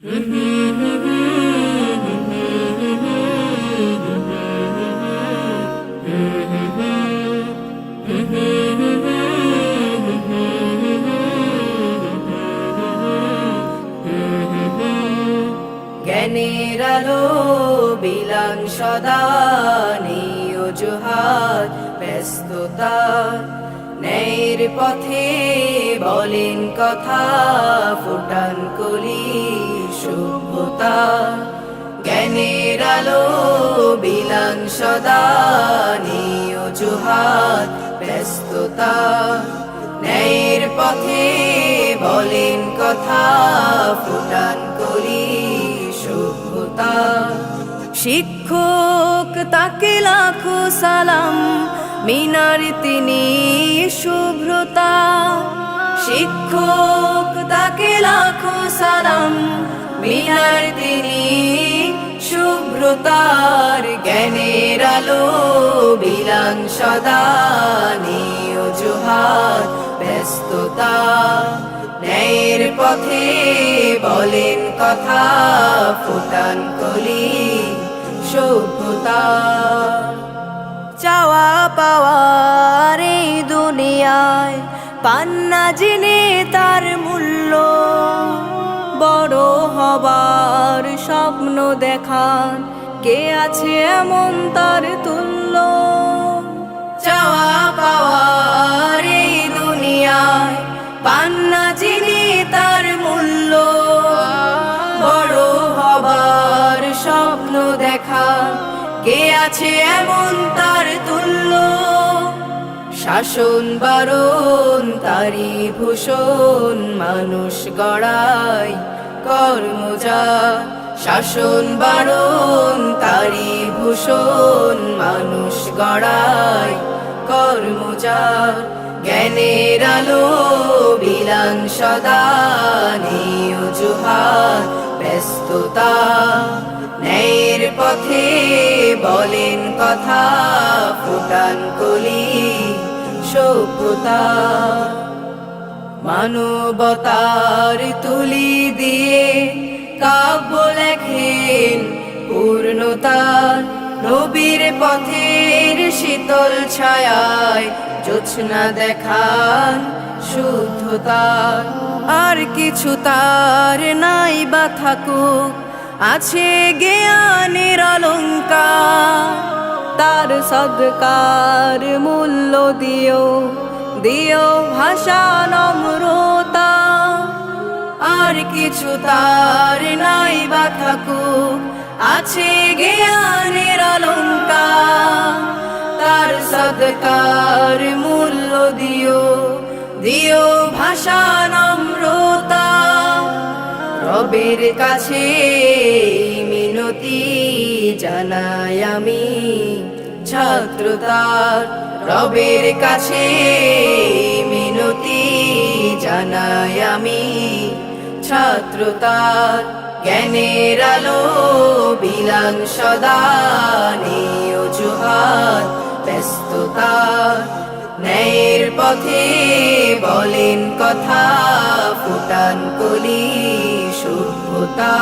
জ্ঞানের আলো বিলাং সদা নেই অজুহাত ব্যস্ততা। ন্যায়ের পথে বলেন কথা ফুটান কলি। সভ্যতা জ্ঞানের আলো বিলাং সদা ব্যস্ততা। ন্যায়ের পথে বলেন কথা, ফুটান কলি সভ্যতা শিক্ষক তাকে লাখো সালাম, মিনার তিনি শুভ্রতা। শিক্ষক তাকে সালাম, মিনার তিনি শুভ্রতার জ্ঞানের আলো, বিলাং সদা নিয় জোহার ব্যস্ততা ন্যায়ের পথে বলেন কথা, ফুটান কলি, সভ্যতা চাওয়া পাওয়ার এই দুনিয়ায় পান্না জেনে তার মূল্য, বড় হবার স্বপ্ন দেখান। কে আছে এমন তার তুল্য? চাওয়া পাওয়ার এই দুনিয়ায় পান্না জেনে তার মূল্য, বড় হবার স্বপ্ন দেখা কে আছে এমন তার তুল্য? শাসন বারণ, তারি ভূষণ মানুষ গড়াই কর্মজা শাসন বারণ, তারি ভূষণ মানুষ গড়াই কর্মজা জ্ঞানের আলো বিলাং সদা, নিয় জুহার ব্যস্ততা। ন্যায়ের পথে বলেন কথা, ফুটান কলি। সভ্যতা মানবতার তুলি দিয়ে কাব্য লেখেন পূর্ণতার নবীর পথের শীতল ছায়ায় জোছনা দেখান শুদ্ধতার আর কিছু তার নাই বা থাকুক, আছে জ্ঞানের অলঙ্কার। সদকার মূল্য দিও দিও ভাষা নম্রতা আর কিছু তার নাই বা থাকুক, আছে জ্ঞানের অলঙ্কার। তার সদকার মূল্য দিও দিও ভাষা নম্রতা রবের কাছে মিনতি জানাই আমি। ছাত্রতার রবের কাছে মিনতি জানাই আমি। ছাত্রতার জ্ঞানের আলো বিলাং সদা, নিয় ব্যস্ততা, ন্যায়ের পথে বলেন কথা, ফুটান কলি সভ্যতা।